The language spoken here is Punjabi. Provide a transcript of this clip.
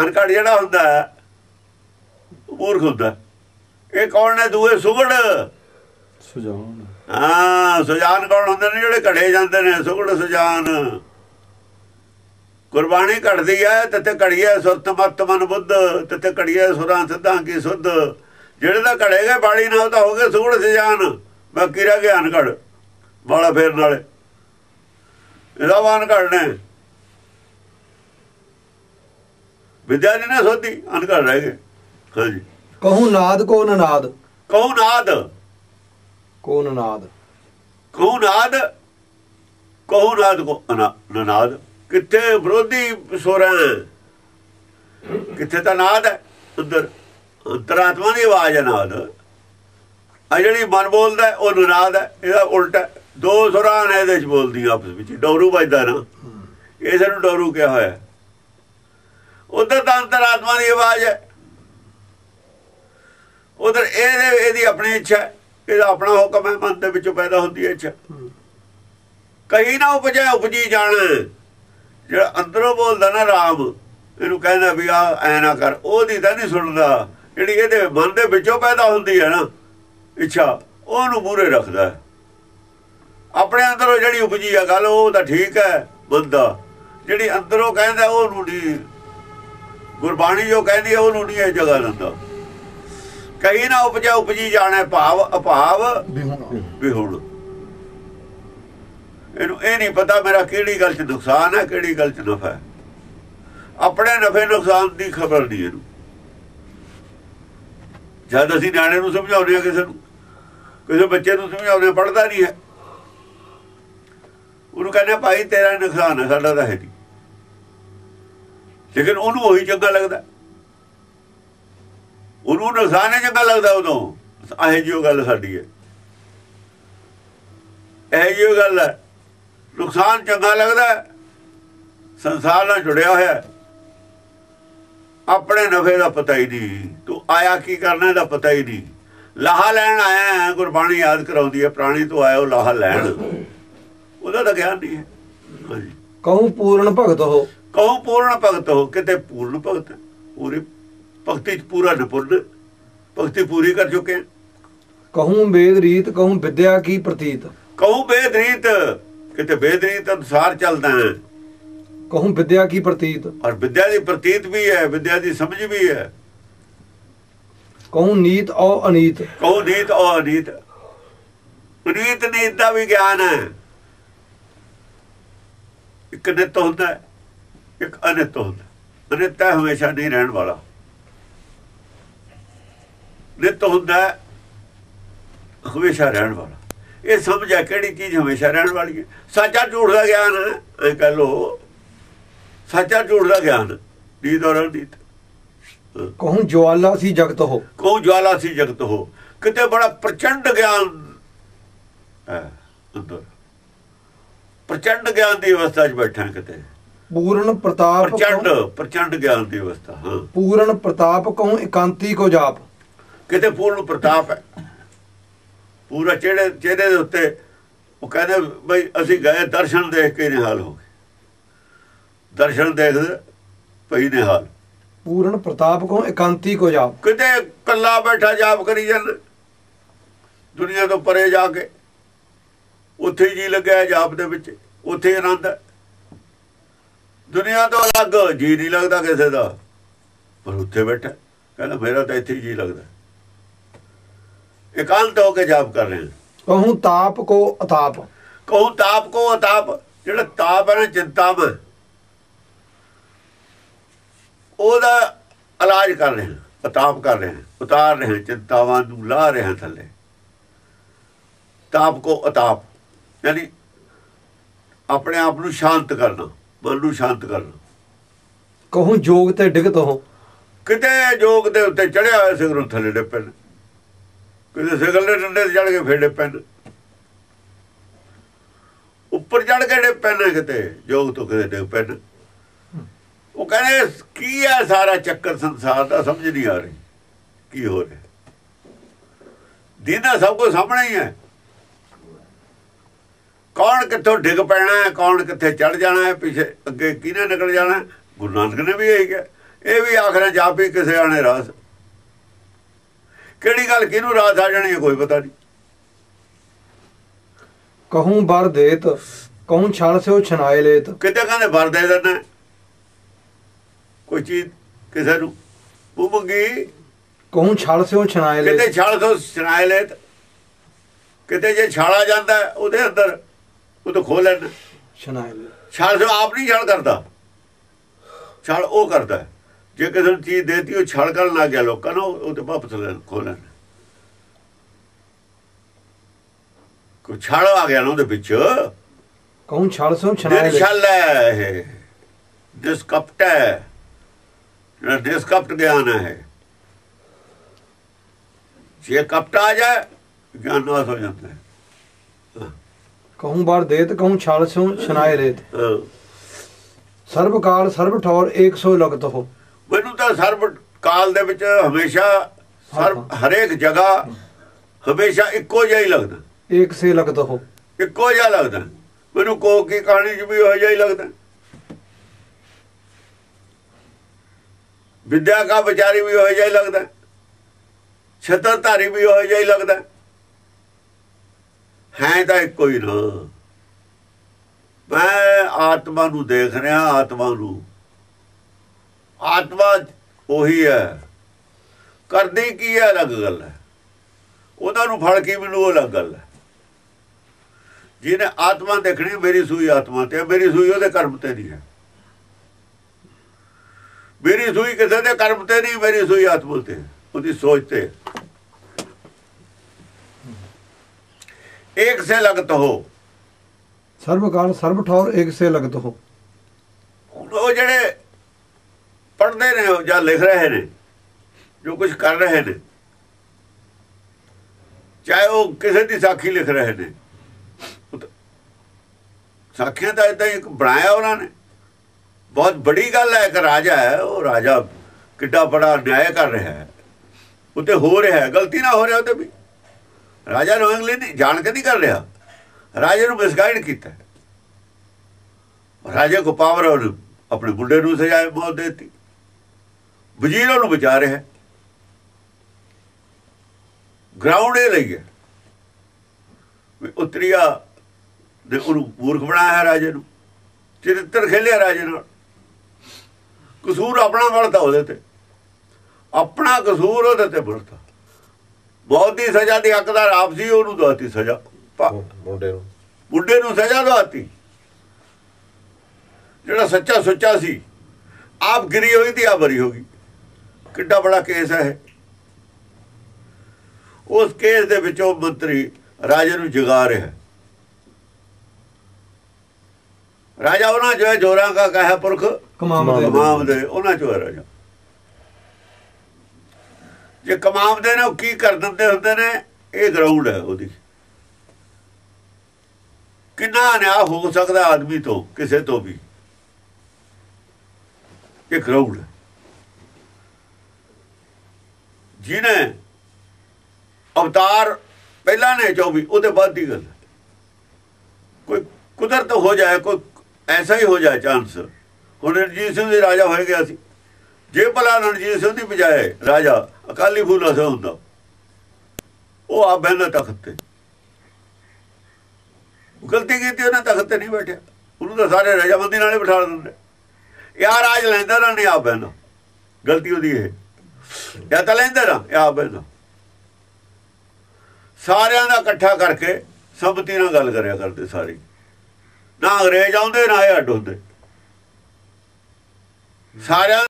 ਅਨਕੜ ਜਿਹੜਾ ਹੁੰਦਾ ਮੂਰਖ ਹੁੰਦਾ ਇਹ ਕੌਣ ਨੇ? ਦੂਏ ਸੁਗੜ। ਸੁਝਾਉਣ ਹਾਂ ਸੁਜਾਨ ਕੌਣ ਹੁੰਦੇ ਨੇ? ਜਿਹੜੇ ਘੜੇ ਜਾਂਦੇ ਨੇ ਸੁਗੜ ਸੁਜਾਨ। ਗੁਰਬਾਣੀ ਘੜਦੀ ਹੈ ਤਤੇ ਘੜੀਏ ਸੁਰਤ ਮਤ ਮਨ ਬੁੱਧ ਤਤੇ ਘੜੀਏ ਸੁਰਾਂ ਸਿੱਧਾਂ ਕੀ ਸੁਧ। ਜਿਹੜੇ ਦਾ ਘੜੇਗੇ ਬਾਣੀ ਨਾ ਉਹ ਤਾਂ ਹੋ ਗਏ ਸੁਗੜ ਸੁਜਾਨ। ਬਾਕੀ ਰਹਿ ਗਿਆ ਅਨਕੜ ਵਾਲਾ ਫੇਰ ਨਾਲੇ। ਇਹਦਾ ਵਾਨ ਘੜਨੇ ਵਿਦਿਆ ਨੇ ਨਾ ਸੋਧੀ ਅਨਕੜ ਰਹਿ ਗਏ। ਹਾਂਜੀ ਕਹੂੰ ਨਾਦ ਕੋ ਨਨਾਦ। ਕਹੂ ਨਾਦ। ਕੋ ਨਨਾਦ। ਕਹੂ ਨਾਦ ਕਹੂ ਨਾਦ ਕੋ ਨਨਾਦ। ਕਿੱਥੇ ਵਿਰੋਧੀ ਸੁਰਾਂ ਕਿੱਥੇ ਤਾਂ ਨਾਦ ਹੈ? ਅੰਦਰ ਅੰਤਰਾਤਮਾ ਦੀ ਆਵਾਜ਼ ਹੈ ਨਾਦ। ਆ ਜਿਹੜੀ ਮਨ ਬੋਲਦਾ ਉਹ ਨਨਾਦ ਹੈ ਇਹਦਾ ਉਲਟਾ ਹੈ। ਦੋ ਸੁਰਾਂ ਨੇ ਇਹਦੇ ਚ ਬੋਲਦੀਆਂ ਆਪਸ ਵਿੱਚ। ਡੋਰੂ ਵੱਜਦਾ ਨਾ। ਇਸ ਨੂੰ ਡੋਰੂ ਕਿਹਾ ਹੋਇਆ ਉਧਰ ਤਾਂ ਅੰਤਰਾਤਮਾ ਦੀ ਆਵਾਜ਼ ਹੈ। ਉਧਰ ਇਹਦੇ ਇਹਦੀ ਆਪਣੀ ਇੱਛਾ ਇਹਦਾ ਆਪਣਾ ਹੁਕਮ ਹੈ ਮਨ ਦੇ ਵਿੱਚੋਂ ਪੈਦਾ ਹੁੰਦੀ ਹੈ ਇੱਛਾ। ਕਹੀ ਨਾ ਉਪਜੇ ਉਪਜੀ ਜਾਣ। ਜਿਹੜਾ ਅੰਦਰੋਂ ਬੋਲਦਾ ਨਾ ਰਾਮ ਇਹਨੂੰ ਕਹਿੰਦਾ ਵੀ ਆ ਐ ਨਾ ਕਰ ਉਹਦੀ ਤਾਂ ਨਹੀਂ ਸੁਣਦਾ। ਜਿਹੜੀ ਇਹਦੇ ਮਨ ਦੇ ਵਿੱਚੋਂ ਪੈਦਾ ਹੁੰਦੀ ਹੈ ਨਾ ਇੱਛਾ ਉਹਨੂੰ ਮੂਰੇ ਰੱਖਦਾ। ਆਪਣੇ ਅੰਦਰੋਂ ਜਿਹੜੀ ਉਪਜੀ ਆ ਗੱਲ ਉਹ ਤਾਂ ਠੀਕ ਹੈ ਬੰਦਾ। ਜਿਹੜੀ ਅੰਦਰੋਂ ਕਹਿੰਦਾ ਉਹਨੂੰ ਨਹੀਂ ਗੁਰਬਾਣੀ ਜੋ ਕਹਿੰਦੀ ਹੈ ਉਹਨੂੰ ਨਹੀਂ ਇਹ ਜਗ੍ਹਾ ਦਿੰਦਾ। ਕਹੀ ਨਾ ਉਪਜਾ ਉਪਜੀ ਜਾਣੇ ਭਾਵ ਅਭਾਵ ਬਿਹੁਣਾ ਵੀ ਹੁਣ ਇਹਨੂੰ ਇਹ ਨਹੀਂ ਪਤਾ ਮੇਰਾ ਕਿਹੜੀ ਗੱਲ 'ਚ ਨੁਕਸਾਨ ਹੈ ਕਿਹੜੀ ਗੱਲ 'ਚ ਨਫਾ ਹੈ। ਆਪਣੇ ਨਫੇ ਨੁਕਸਾਨ ਦੀ ਖਬਰ ਨਹੀਂ ਇਹਨੂੰ। ਜਦ ਅਸੀਂ ਨਿਆਣੇ ਨੂੰ ਸਮਝਾਉਂਦੇ ਆ ਕਿਸੇ ਨੂੰ ਕਿਸੇ ਬੱਚੇ ਨੂੰ ਸਮਝਾਉਂਦੇ ਪੜਦਾ ਨਹੀਂ ਹੈ। ਉਹਨੂੰ ਕਹਿੰਦੇ ਭਾਈ ਤੇਰਾ ਨੁਕਸਾਨ ਹੈ ਸਾਡਾ ਤਾਂ ਹੈ ਨਹੀਂ ਲੇਕਿਨ ਉਹਨੂੰ ਉਹੀ ਚੰਗਾ ਲੱਗਦਾ। ਉਹਨੂੰ ਨੁਕਸਾਨ ਹੀ ਚੰਗਾ ਲੱਗਦਾ ਉਦੋਂ। ਇਹ ਜਿਹੀ ਉਹ ਗੱਲ ਸਾਡੀ ਹੈ। ਇਹ ਜਿਹੀ ਗੱਲ ਹੈ। ਨੁਕਸਾਨ ਚੰਗਾ ਲੱਗਦਾ ਸੰਸਾਰ ਨਾਲ ਜੁੜਿਆ ਹੋਇਆ ਆਪਣੇ ਨਫੇ ਦਾ ਪਤਾ ਹੀ ਨਹੀਂ। ਤੂੰ ਆਇਆ ਕੀ ਕਰਨਾ ਇਹਦਾ ਪਤਾ ਹੀ ਨਹੀਂ। ਲਾਹਾ ਲੈਣ ਆਇਆ ਗੁਰਬਾਣੀ ਯਾਦ ਕਰਾਉਂਦੀ ਹੈ। ਪ੍ਰਾਣੀ ਤੋਂ ਆਇਆ ਉਹ ਲਾਹਾ ਲੈਣ। ਉਹਦਾ ਤਾਂ ਗਿਆਨ ਨਹੀਂ ਹੈ। ਹਾਂਜੀ। ਕਹੂੰ ਪੂਰਨ ਭਗਤ ਹੋ। ਕਹੋ ਪੂਰਨ ਭਗਤ ਹੋ ਕਿਤੇ ਪੂਰਨ ਭਗਤ ਪੂਰੀ ਭਗਤੀ ਚ ਪੂਰਾ ਨਿਪੁੰਨ ਭਗਤੀ ਪੂਰੀ ਕਰ ਚੁੱਕੇ। ਕਹੂੰ ਵੇਦ ਰੀਤ ਕਹੂੰ ਵਿਦਿਆ ਕੀ ਪ੍ਰਤੀਤ? ਕਹੂੰ ਬੇਦਰੀਤ ਕਿਤੇ ਬੇਦਰੀਤ ਅਨੁਸਾਰ ਚੱਲਦਾ ਹੈ। ਕਹੂੰ ਵਿਦਿਆ ਕੀ ਪ੍ਰਤੀਤ? ਔਰ ਵਿਦਿਆ ਦੀ ਪ੍ਰਤੀਤ ਵੀ ਹੈ ਵਿਦਿਆ ਦੀ ਸਮਝ ਵੀ ਹੈ। ਕਹੂੰ ਨੀਤ ਔ ਅਨੀਤ। ਕਹੋ ਨੀਤ ਔ ਅਨੀਤ। ਨੀਤ ਨੀਤ ਦਾ ਵੀ ਗਿਆਨ ਹੈ। ਇੱਕ ਨਿਤ ਹੁੰਦਾ ਹੈ, ਇੱਕ ਅਨਿਤ ਹੁੰਦਾ। ਅਨਿਤ ਹੈ ਹਮੇਸ਼ਾ ਨਹੀਂ ਰਹਿਣ ਵਾਲਾ। ਨਿਤ ਹੁੰਦਾ ਹਮੇਸ਼ਾ ਰਹਿਣ ਵਾਲਾ। ਇਹ ਸਮਝ ਹੈ ਕਿਹੜੀ ਚੀਜ਼ ਹਮੇਸ਼ਾ ਰਹਿਣ ਵਾਲੀ ਹੈ? ਸੱਚਾ ਝੂਠ ਦਾ ਗਿਆਨ ਇਹ ਕਹ ਲੋ ਸੱਚਾ ਝੂਠ ਦਾ ਗਿਆਨ ਨੀਤ ਔਰ ਅਨੀਤ ਕਹੂੰ ਜਵਾਲਾ ਸੀ ਜਗਤ ਹੋ। ਕੋ ਜਵਾਲਾ ਸੀ ਜਗਤ ਹੋ। ਕਿਤੇ ਬੜਾ ਪ੍ਰਚੰਡ ਗਿਆਨ ਹੈ ਅੰਦਰ। ਪ੍ਰਚੰਡ ਗਿਆਨ ਦੀ ਅਵਸਥਾ 'ਚ ਬੈਠਾ ਕਿਤੇ। ਪੂਰਨ ਪ੍ਰਤਾਪ ਪ੍ਰਚੰਡ ਪ੍ਰਚੰਡ ਗਿਆਨ ਦੀ ਅਵਸਥਾ ਹਾਂ। ਪੂਰਨ ਪ੍ਰਤਾਪ ਕਹੂੰ ਇਕਾਂਤੀ ਕੋ ਜਾਪ। ਕਿਤੇ ਪੂਰਨ ਪ੍ਰਤਾਪ ਹੈ? ਪੂਰਾ ਚਿਹਰੇ ਚਿਹਰੇ ਦੇ ਉੱਤੇ ਉਹ ਕਹਿੰਦੇ ਬਈ ਅਸੀਂ ਗਏ ਦਰਸ਼ਨ ਦੇਖ ਕੇ ਨਿਹਾਲ ਹੋ ਗਏ। ਦਰਸ਼ਨ ਦੇਖਦੇ ਭਈ ਨਿਹਾਲ। ਪੂਰਨ ਪ੍ਰਤਾਪ ਕਹੂੰ ਇਕਾਂਤੀ ਕੋ ਜਾਪ। ਕਿਤੇ ਕੱਲਾ ਬੈਠਾ ਜਾਪ ਕਰੀ ਜਾਂਦਾ ਦੁਨੀਆ ਤੋਂ ਪਰੇ ਜਾ ਕੇ। ਉੱਥੇ ਜੀ ਲੱਗਿਆ ਜਾਪ ਦੇ ਵਿੱਚ ਉੱਥੇ ਆਨੰਦ ਹੈ। ਦੁਨੀਆ ਤੋਂ ਅਲੱਗ ਜੀ ਨਹੀਂ ਲੱਗਦਾ ਕਿਸੇ ਦਾ। ਪਰ ਉੱਥੇ ਬੈਠਾ ਕਹਿੰਦਾ ਮੇਰਾ ਤਾਂ ਇੱਥੇ ਜੀ ਲੱਗਦਾ। ਇਕਾਂਤ ਹੋ ਕੇ ਜਾਪ ਕਰ ਰਹੇ। ਕਹੂੰ ਤਾਪ ਕੋ ਅਤਾਪ। ਕਹੂੰ ਤਾਪ ਕੋ ਅਤਾਪ ਜਿਹੜਾ ਤਾਪ ਹੈ ਨਾ ਚਿੰਤਾ ਮੈਂ ਉਹਦਾ ਇਲਾਜ ਕਰ ਰਹੇ ਅਤਾਪ ਕਰ ਰਹੇ ਉਤਾਰ ਰਹੇ ਚਿੰਤਾਵਾਂ ਨੂੰ ਲਾ ਰਹੇ ਥੱਲੇ। ਤਾਪ ਕੋ ਅਤਾਪ ਯਾਨੀ ਆਪਣੇ ਆਪ ਨੂੰ ਸ਼ਾਂਤ ਕਰਨਾ। ਮਨ ਨੂੰ ਸ਼ਾਂਤ ਕਰਨਾ। ਕਹੂੰ ਜੋਗ ਤੇ ਡਿਗਤ ਹੋ ਕਿਤੇ ਜੋਗ ਦੇ ਉੱਤੇ ਚੜਿਆ ਹੋਇਆ ਸਿਗਰੋਂ ਥੱਲੇ ਡਿੱਪੇ ਨੇ ਕਿਤੇ ਸਿਗਲ ਦੇ ਡੰਡੇ ਤੇ ਚੜ ਕੇ ਡਿੱਪੇ ਨੇ ਉੱਪਰ ਚੜ ਕੇ ਡਿੱਪੇ ਨੇ ਕਿਤੇ ਜੋਗ ਤੋਂ ਕਿਤੇ ਡਿੱਗ ਨੇ ਉਹ ਕਹਿੰਦੇ ਕੀ ਹੈ ਸਾਰਾ ਚੱਕਰ ਸੰਸਾਰ ਦਾ ਸਮਝ ਨਹੀਂ ਆ ਰਹੀ। ਕੀ ਹੋ ਰਿਹਾ? ਦੀਨਾ ਸਭ ਕੁਝ ਸਾਹਮਣੇ ਹੀ ਹੈ। ਕੌਣ ਕਿੱਥੋਂ ਡਿੱਗ ਪੈਣਾ ਹੈ ਕੌਣ ਕਿੱਥੇ ਚੜ ਜਾਣਾ ਹੈ ਪਿੱਛੇ ਅੱਗੇ ਕਿਹਨੇ ਨਿਕਲ ਜਾਣਾ ਹੈ? ਗੁਰੂ ਨਾਨਕ ਨੇ ਵੀ ਇਹੀ ਕਿਹਾ। ਇਹ ਵੀ ਆਖਰਾਂ ਜਾਪੀ ਕਿਸੇ ਆਣੇ ਰਾਸ ਕਿਹੜੀ ਗੱਲ ਕਿਹਨੂੰ ਰਾਸ ਆ ਜਾਣੀ ਹੈ ਕੋਈ ਪਤਾ ਨਹੀਂ। ਕਹੂੰ ਬਰ ਦੇਤ ਕਹੂੰ ਛਲ ਸਿਓ ਛਨਾਏ ਲੇਤ। ਕਿਤੇ ਕਹਿੰਦੇ ਵਰ ਦੇ ਦਿੰਦਾ ਕੋਈ ਚੀਜ਼ ਕਿਸੇ ਨੂੰ ਉਹ ਮੰਗੀ? ਕਹੂੰ ਛਲ ਸਿਓ ਛਨਾਏ ਕਿਤੇ ਲੇਤ ਛਾਲ ਤੋਂ ਸੁਣਾਏ ਲੈ ਤੇ ਕਿਤੇ ਜੇ ਛਾਲਾ ਜਾਂਦਾ ਹੈ, ਉਹਦੇ ਅੰਦਰ ਉਹ ਤਾਂ ਖੋਲ ਲੈਣ ਲੇਤ ਛਾਲ ਤੋਂ ਆਪ ਨਹੀਂ ਛਾਲ ਕਰਦਾ। ਛਾਲ ਉਹ ਕਰਦਾ। ਜੇ ਕਿਸੇ ਨੂੰ ਚੀਜ਼ ਦੇਤੀ ਉਹ ਛਾਲ ਕਰਨ ਲੱਗ ਗਿਆ ਲੋਕਾਂ ਨੂੰ ਉਹ ਤੇ ਵਾਪਸ ਲੈਣ ਖੋਲਣ ਕੋ ਛਾਲ ਆ ਗਿਆ ਨਾ ਉਹਦੇ ਵਿੱਚ। ਕਹੂੰ ਛਲ ਛਨਾਏ ਲੇਤ ਨਿਰਛਲ ਹੈ। ਇਹ। ਡਿਸਕਪਟ ਹੈ। ਜਿਹੜਾ ਡਿਸਕਪਟ ਗਿਆਨ ਹੈ। ਜੇ ਕਪਟ ਆ ਜਾਏ ਗਿਆਨ ਨਾਸ ਹੋ ਜਾਂਦਾ ਹੈ। ਕਹੂੰ ਬਰ ਦੇਤ ਕਹੂੰ ਛਲ ਸਿਓ ਛਨਾਏ ਲੇਤ ਹਾਂ। ਸਰਬ ਕਾਲ ਸਰਬ ਠੌਰ ਏਕ ਸੋ ਲਗਤ ਹੋ। ਮੈਨੂੰ ਤਾਂ ਸਰਬ ਕਾਲ ਦੇ ਵਿੱਚ ਹਮੇਸ਼ਾ ਸਰਬ ਹਰੇਕ ਜਗ੍ਹਾ ਹਮੇਸ਼ਾ ਇੱਕੋ ਜਿਹਾ ਹੀ ਲੱਗਦਾ। ਏਕ ਸੇ ਲਗਤ ਹੋ। ਇੱਕੋ ਜਿਹਾ ਲੱਗਦਾ। ਮੈਨੂੰ ਕੋਕ ਕੀ ਕਹਾਣੀ 'ਚ ਵੀ ਉਹ ਜਿਹਾ ਹੀ ਲੱਗਦਾ। ਵਿਦਿਆ ਕਾ ਵਿਚਾਰੀ ਵੀ ਉਹ ਜਿਹਾ ਹੀ ਲੱਗਦਾ। ਛਤਰਧਾਰੀ ਵੀ ਉਹ ਜਿਹਾ ਹੀ ਲੱਗਦਾ। ਹੈ ਤਾਂ ਇੱਕੋ ਹੀ ਨਾ। ਮੈਂ ਆਤਮਾ ਨੂੰ ਦੇਖ ਰਿਹਾ ਆਤਮਾ ਨੂੰ। ਆਤਮਾ ਉਹੀ ਹੈ। ਕਰਦੀ ਕੀ ਹੈ ਅਲੱਗ ਗੱਲ ਹੈ। ਉਹਨਾਂ ਨੂੰ ਫੜ ਕੇ ਮੈਨੂੰ ਉਹ ਅਲੱਗ ਗੱਲ ਹੈ। ਜਿਹਨੇ ਆਤਮਾ ਦੇਖਣੀ ਮੇਰੀ ਸੂਈ ਆਤਮਾ ਤੇ ਹੈ, ਮੇਰੀ ਸੂਈ ਉਹਦੇ ਕਰਮ ਤੇ ਨਹੀਂ ਹੈ। ਮੇਰੀ ਸੂਈ ਕਿਸੇ ਦੇ ਕਰਮ ਤੇ ਨਹੀਂ ਮੇਰੀ ਸੂਈ ਆਤਮਾ ਤੇ ਉਹਦੀ ਸੋਚ ਤੇ ਇੱਕ ਸੇ ਲਗਤ ਹੋ। ਸਰਬ ਕਾਲ ਸਰਬ ਠੌਰ ਏਕ ਸੇ ਲਗਤ ਹੋ। ਉਹ ਜਿਹੜੇ ਪੜ੍ਹਦੇ ਨੇ ਜਾਂ ਲਿਖ ਰਹੇ ਨੇ ਜੋ ਕੁਝ ਕਰ ਰਹੇ ਨੇ ਚਾਹੇ ਉਹ ਕਿਸੇ ਦੀ ਸਾਖੀ ਲਿਖ ਰਹੇ ਨੇ ਸਾਖੀਆਂ ਤਾਂ ਇਦਾਂ ਇੱਕ ਬਣਾਇਆ ਉਹਨਾਂ ਨੇ। ਬਹੁਤ ਬੜੀ ਗੱਲ ਹੈ ਇੱਕ ਰਾਜਾ ਹੈ ਉਹ ਰਾਜਾ ਕਿੱਡਾ ਬੜਾ ਨਿਆਂ ਕਰ ਰਿਹਾ ਹੈ। ਉਤੇ ਹੋ ਰਿਹਾ ਹੈ ਗਲਤੀ ਨਾ ਹੋ ਰਿਹਾ ਉਤੇ ਵੀ। ਰਾਜਾ ਨੂੰ ਅੰਗਲੀ ਨਹੀਂ ਜਾਣ ਕੇ ਨਹੀਂ ਕਰ ਰਿਹਾ। ਰਾਜੇ ਨੂੰ ਮਿਸਗਾਈਡ ਕੀਤਾ। ਰਾਜੇ ਕੋ ਪਾਵਰ ਉਹਨੇ ਆਪਣੇ ਮੁੰਡੇ ਨੂੰ ਸਜ਼ਾਏ ਮੌਤ ਦਿੱਤੀ। ਵਜ਼ੀਰ ਉਹਨੂੰ ਬਚਾ ਰਿਹਾ। ਗਰਾਊਂਡ ਇਹ ਲਈ ਹੈ ਵੀ ਉਤਰੀਆ ਦੇ ਉਹਨੂੰ ਮੂਰਖ ਬਣਾਇਆ ਹੈ ਰਾਜੇ ਨੂੰ। ਚਰਿੱਤਰ ਖੇਲਿਆ ਰਾਜੇ ਨਾਲ। ਕਸੂਰ ਆਪਣਾ ਵਰਤਾ ਉਹਦੇ ਤੇ। ਆਪਣਾ ਕਸੂਰ ਉਹਦੇ ਤੇ ਵਰਤਾ। ਬਹੁਤ ਦੀ ਸਜ਼ਾ ਦੀ ਹੱਕਦਾਰ ਆਪ ਸੀ ਉਹਨੂੰ ਦਵਾਤੀ ਸਜ਼ਾ। ਮੁੰਡੇ ਨੂੰ। ਬੁੱਢੇ ਨੂੰ ਸਜ਼ਾ ਦਵਾਤੀ। ਜਿਹੜਾ ਸੱਚਾ ਸੁੱਚਾ ਸੀ ਆਪ ਗਿਰੀ ਹੋਈ ਤੇ ਆ ਬਰੀ ਹੋ ਗਈ। ਕਿੱਡਾ ਬੜਾ ਕੇਸ ਹੈ ਇਹ। ਉਸ ਕੇਸ ਦੇ ਵਿੱਚ ਉਹ ਮੰਤਰੀ ਰਾਜੇ ਨੂੰ ਜਗਾ ਰਿਹਾ ਹੈ। ਰਾਜਾ ਉਹਨਾਂ ਜੋ ਜੋਰਾਂ ਦਾ ਕਹਾ ਪੁਰਖ। ਕਮਾਮ ਦੇ। ਕਮਾਮ ਦੇ ਉਹਨਾਂ ਚੋਂ ਹੈ ਰਾਜਾ। ਜੇ ਕਮਾਉਂਦੇ ਨੇ, ਉਹ ਕੀ ਕਰ ਦਿੰਦੇ ਹੁੰਦੇ ਨੇ? ਇਹ ਗਰਾਊਂਡ ਹੈ ਉਹਦੀ। ਕਿੰਨਾ ਨਿਆਂ ਹੋ ਸਕਦਾ ਆਦਮੀ ਤੋਂ, ਕਿਸੇ ਤੋਂ ਵੀ? ਇਹ ਗਰਾਊਂਡ ਜਿਹਨੇ ਅਵਤਾਰ ਪਹਿਲਾਂ ਨੇ 24 ਉਹਦੇ ਬਾਅਦ ਦੀ ਗੱਲ ਕੋਈ ਕੁਦਰਤ ਹੋ ਜਾਏ, ਕੋਈ ਐਸਾ ਹੀ ਹੋ ਜਾਏ ਚਾਂਸ ਹੁਣ ਰਣਜੀਤ ਸਿੰਘ ਦੇ ਰਾਜਾ ਹੋਏ ਗਿਆ ਸੀ। ਜੇ ਭਲਾ ਰਣਜੀਤ ਸਿੰਘ ਦੀ ਬਜਾਏ ਰਾਜਾ ਅਕਾਲੀ ਫੂਲਾ ਸਾ ਹੁੰਦਾ। ਉਹ ਆ ਬਹਿੰਦਾ ਤਖਤ ਤੇ। ਗਲਤੀ ਕੀਤੀ, ਉਹਨੇ ਤਖਤ ਤੇ ਨਹੀਂ ਬੈਠਿਆ। ਉਹਨੂੰ ਤਾਂ ਸਾਰੇ ਰਜਾਮੰਦੀ ਨਾਲੇ ਬਿਠਾ ਦਿੰਦੇ। ਯਾਰ ਰਾਜ ਲੈਂਦਾ ਨਾ, ਨਹੀਂ ਆ ਬਹਿੰਦਾ। ਗਲਤੀ ਉਹਦੀ ਇਹ। ਜਾਂ ਤਾਂ ਲੈਂਦਾ ਨਾ, ਇਹ ਆ ਬਹਿੰਦਾ। ਸਾਰਿਆਂ ਦਾ ਇਕੱਠਾ ਕਰਕੇ ਸੰਪਤੀ ਨਾਲ ਗੱਲ ਕਰਿਆ ਕਰਦੇ ਸਾਰੇ। ਨਾ ਅੰਗਰੇਜ਼ ਆਉਂਦੇ, ਨਾ ਇਹ ਅੱਡ ਹੁੰਦੇ। ਸਾਰਿਆਂ